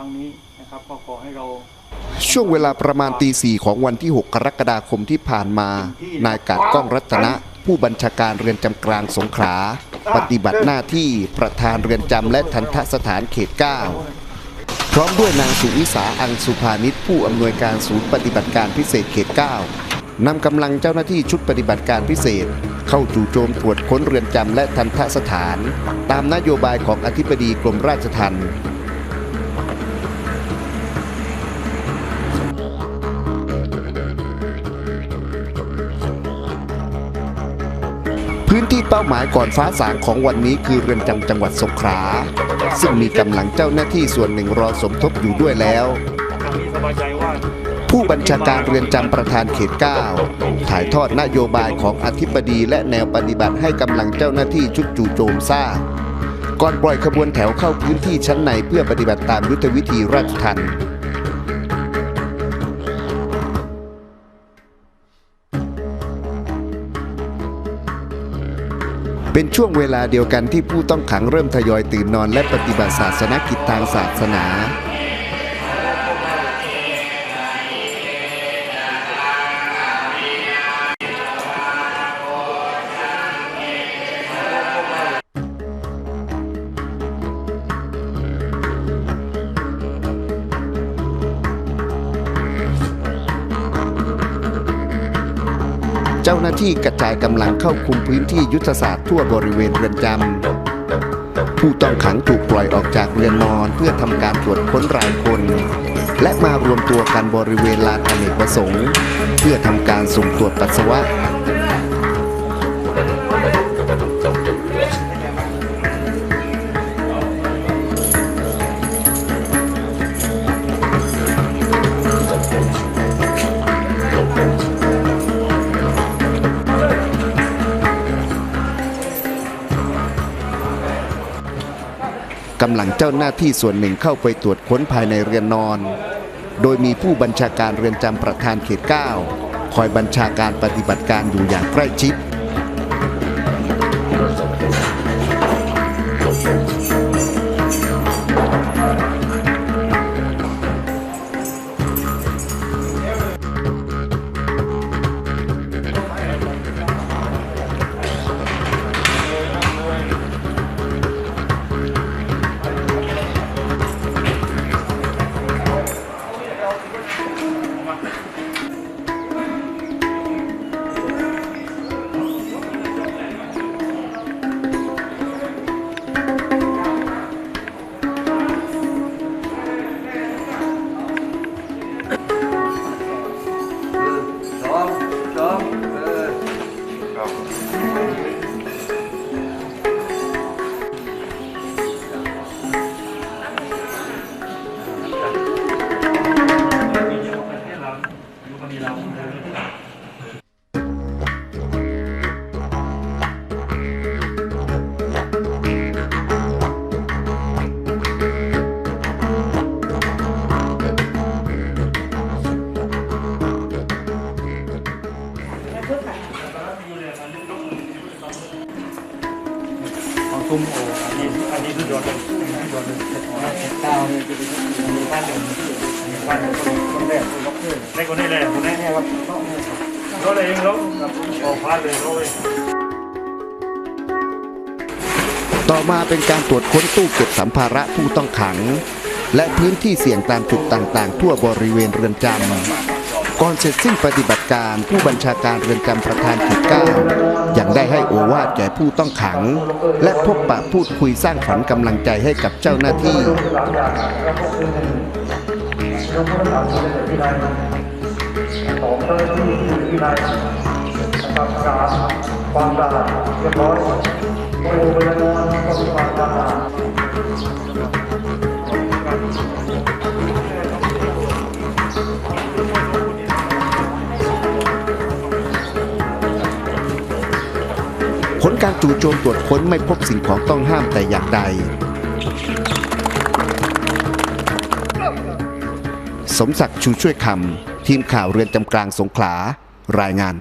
รั้งนี้นะครับก็ขอให้เรา ช่วงเวลาประมาณตีสี่ของวันที่ 6 กรกฎาคมที่ผ่านมา นายกาดก้องรัตนะ ผู้บัญชาการเรือนจำกลางสงขลาปฏิบัติหน้าที่ประธานเรือนจำและทันทสถานเขต 9 พร้อมด้วยนางสุวิสาอังสุภานิชผู้อำนวยการศูนย์ปฏิบัติการพิเศษเขต 9 นำกำลังเจ้าหน้าที่ชุดปฏิบัติการพิเศษ เข้าจู่โจมตรวจค้นเรือนจำและทันทสถาน ตามนโยบายของอธิบดีกรมราชทัณฑ์ พื้นที่เป้าหมายก่อนฟ้าสางของวันนี้คือเรือนจำจังหวัดสงขลาซึ่งมีกำลังเจ้าหน้าที่ส่วนหนึ่งรอสมทบอยู่ด้วยแล้ว ผู้บัญชาการเรือนจำประธานเขต 9 ถ่ายทอดนโยบายของอธิบดีและแนวปฏิบัติให้กำลังเจ้าหน้าที่ชุดจู่โจมทราบก่อนปล่อยขบวนแถวเข้าพื้นที่ชั้นในเพื่อปฏิบัติตามยุทธวิธีราชทัณฑ์ เป็นช่วงเวลาเดียวกันที่ผู้ต้องขังเริ่มทยอยตื่นนอนและปฏิบัติศาสนกิจทางศาสนา เจ้าหน้าที่กระจายกำลังเข้าคุมพื้นที่ยุทธศาสตร์ทั่วบริเวณเรือนจำผู้ต้องขังถูกปล่อยออกจากเรือนนอนเพื่อทำการตรวจค้นรายคน และมารวมตัวกันบริเวณลานอเนกประสงค์ เพื่อทำการสุ่มตรวจปัสสาวะ กำลังเจ้าหน้าที่ส่วนหนึ่งเข้าไปตรวจค้นภายในเรือนนอน โดยมีผู้บัญชาการเรือนจำประธานเขต 9 คอยบัญชาการปฏิบัติการอยู่อย่างใกล้ชิด ของตุ้มโออันนี้อันนี้คือยอดเลยยอดเลยเก้าเนี่ยจะเป็นมีบ้านหนึ่งมีบ้านหนึ่งคนแรก นล็อกเกอร์ในคนนี้เลยคนนี้เนี่ยครับรถเลยเองรถออกพาเลยรถเลยต่อมาเป็นการตรวจค้นตู้เก็บสัมภาระผู้ต้องขัง และพื้นที่เสี่ยงตามจุดต่างๆ ทั่วบริเวณเรือนจำก่อนเสร็จสิ้นปฏิบัติการผู้บัญชาการเรือนจำประธานเขตเก้ายังได้ให้โอวาทแก่ผู้ต้องขัง และพบปะพูดคุยสร้างขวัญกำลังใจให้กับเจ้าหน้าที่ ของเจ้าหน้าที่ที่วินัยนะครับการความสะอาดเรียบร้อยโอ้เป็นนอนปฏิบัติการผลการจู่โจมตรวจค้นไม่พบสิ่งของต้องห้ามแต่อย่างใด สมศักดิ์ชูช่วยคำทีมข่าวเรือนจำกลางสงขลารายงาน